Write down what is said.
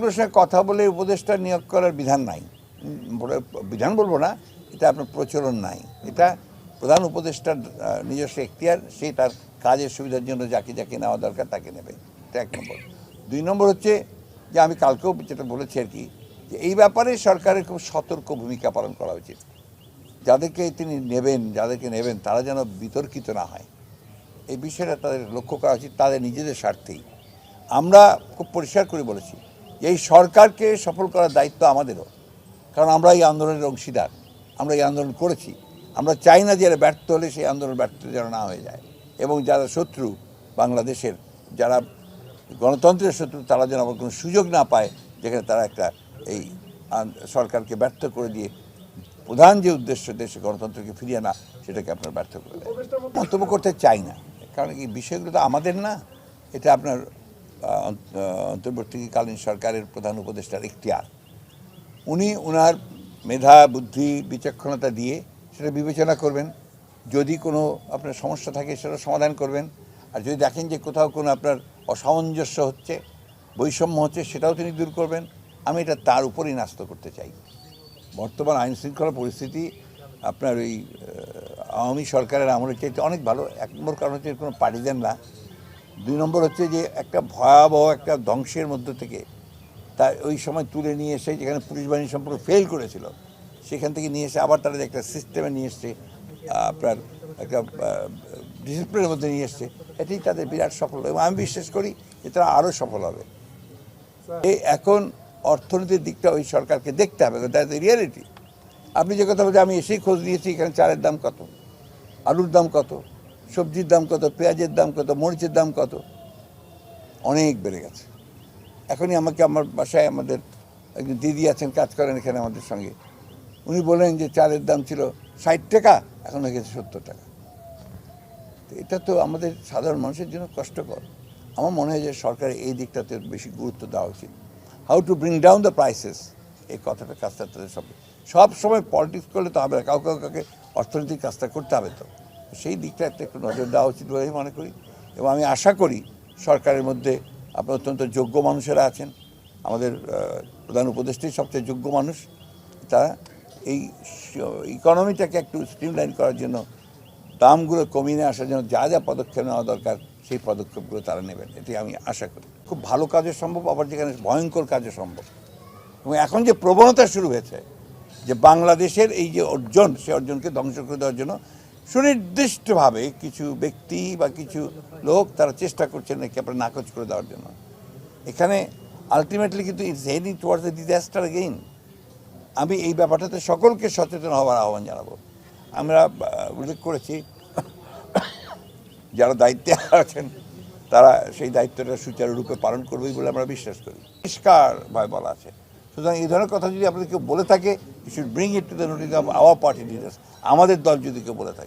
প্রশ্নে কথা বলে উপদেষ্টা নিয়োগ করার বিধান নাই। বিধান বলব না, এটা আপনার প্রচলন নাই। এটা প্রধান উপদেষ্টার নিজস্ব এখতিয়ার সেই তার কাজের সুবিধার জন্য যাকে যাকে নেওয়া দরকার তাকে নেবে। এটা এক নম্বর। দুই নম্বর হচ্ছে যে আমি কালকেও যেটা বলেছি আর কি, যে এই ব্যাপারে সরকারের খুব সতর্ক ভূমিকা পালন করা উচিত। যাদেরকে তিনি নেবেন, যাদেরকে নেবেন, তারা যেন বিতর্কিত না হয়। এই বিষয়টা তাদের লক্ষ্য করা উচিত, তাদের নিজেদের স্বার্থেই। আমরা খুব পরিষ্কার করে বলেছি এই সরকারকে সফল করার দায়িত্ব আমাদেরও। কারণ আমরা এই আন্দোলনের অংশীদার। আমরা এই আন্দোলন করেছি। আমরা চাই না যে এরা ব্যর্থ হলে সেই আন্দোলন ব্যর্থ যেন না হয়ে যায়। এবং যারা শত্রু বাংলাদেশের, যারা গণতন্ত্রের শত্রু, তারা যেন আমার কোনো সুযোগ না পায় যেখানে তারা একটা এই সরকারকে ব্যর্থ করে দিয়ে প্রধান যে উদ্দেশ্য দেশে গণতন্ত্রকে ফিরিয়ে না সেটাকে আপনার ব্যর্থ করে দেয় মন্তব্য করতে চাই না। কারণ এই বিষয়গুলো তো আমাদের না। এটা আপনার অন্তর্বর্তীকালীন সরকারের প্রধান উপদেষ্টার ইখতিয়ার। উনি ওনার মেধা, বুদ্ধি, বিচক্ষণতা দিয়ে সেটা বিবেচনা করবেন। যদি কোনো আপনার সমস্যা থাকে সেটা সমাধান করবেন। আর যদি দেখেন যে কোথাও কোনো আপনার অসামঞ্জস্য হচ্ছে, বৈষম্য হচ্ছে, সেটাও তিনি দূর করবেন। আমি এটা তার উপরেই ন্যস্ত করতে চাই। বর্তমান আইন শৃঙ্খলা পরিস্থিতি, আপনার ওই আওয়ামী সরকারের আমলের চাইতে অনেক ভালো। এক নম্বর কারণ হচ্ছে কোনো পার্টিজান না। দুই নম্বর হচ্ছে যে একটা ভয়াবহ একটা ধ্বংসের মধ্য থেকে তার ওই সময় তুলে নিয়ে এসে যেখানে পুলিশ বাহিনী সম্পূর্ণ ফেল করেছিল সেখান থেকে নিয়ে এসে আবার তারা একটা সিস্টেমে নিয়ে এসছে আপনার একটা ডিসিপ্লিনের মধ্যে নিয়ে এসছে এটাই তাদের বিরাট সফল এবং আমি বিশ্বাস করি যে তারা আরও সফল হবে। এই এখন অর্থনীতির দিকটা ওই সরকারকে দেখতে হবে দ্যাট রিয়ালিটি আপনি যে কথা বলছেন আমি এসেই খোঁজ নিয়েছি এখানে চালের দাম কত আলুর দাম কত সবজির দাম কত, পেঁয়াজের দাম কত, মরিচের দাম কত? অনেক বেড়ে গেছে। এখনই আমাকে আমার বাসায় আমাদের একজন দিদি আছেন, কাজ করেন এখানে আমাদের সঙ্গে। উনি বলেন যে চালের দাম ছিল ষাট টাকা, এখন হয়ে গেছে সত্তর টাকা। তো এটা তো আমাদের সাধারণ মানুষের জন্য কষ্টকর। আমার মনে হয় যে সরকার এই দিকটাতে বেশি গুরুত্ব দেওয়া উচিত। How to bring down the prices এই কথাটা কাজটা তাদের সব সব সময় পলিটিক্স করলে তো হবে না। কাউকে কাউকে অর্থনৈতিক কাজটা করতে হবে তো। সেই দিকটা একটু নজর দেওয়া উচিত বলে মনে করি। এবং আমি আশা করি সরকারের মধ্যে আপনার অত্যন্ত যোগ্য মানুষেরা আছেন। আমাদের প্রধান উপদেষ্টাই সবচেয়ে যোগ্য মানুষ। তারা এই ইকোনমিটাকে একটু স্ট্রিমলাইন করার জন্য, দামগুলো কমিয়ে আসার জন্য যা যা পদক্ষেপ নেওয়া দরকার, সেই পদক্ষেপগুলো তারা নেবেন। এটি আমি আশা করি। খুব ভালো কাজও সম্ভব, আবার যেখানে ভয়ঙ্কর কাজও সম্ভব। এবং এখন যে প্রবণতা শুরু হয়েছে, যে বাংলাদেশের এই যে অর্জন, সে অর্জনকে ধ্বংস করে দেওয়ার জন্য সুনির্দিষ্টভাবে কিছু ব্যক্তি বা কিছু লোক তারা চেষ্টা করছেন নাকি আপনার নাকচ করে দেওয়ার জন্য। এখানে আলটিমেটলি কিন্তু it's heading towards the disaster gain আমি এই ব্যাপারটাতে সকলকে সচেতন হওয়ার আহ্বান জানাব। আমরা উল্লেখ করেছি, যারা দায়িত্বে আছেন, তারা সেই দায়িত্বটা সুচারুরূপে পালন করবেই বলে আমরা বিশ্বাস করি। পরিষ্কারভাবে বলা আছে। সুতরাং এই ধরনের কথা যদি আপনাদের কেউ বলে থাকে you should bring it to the notice of our party leaders আমাদের দল যদি কেউ বলে থাকে।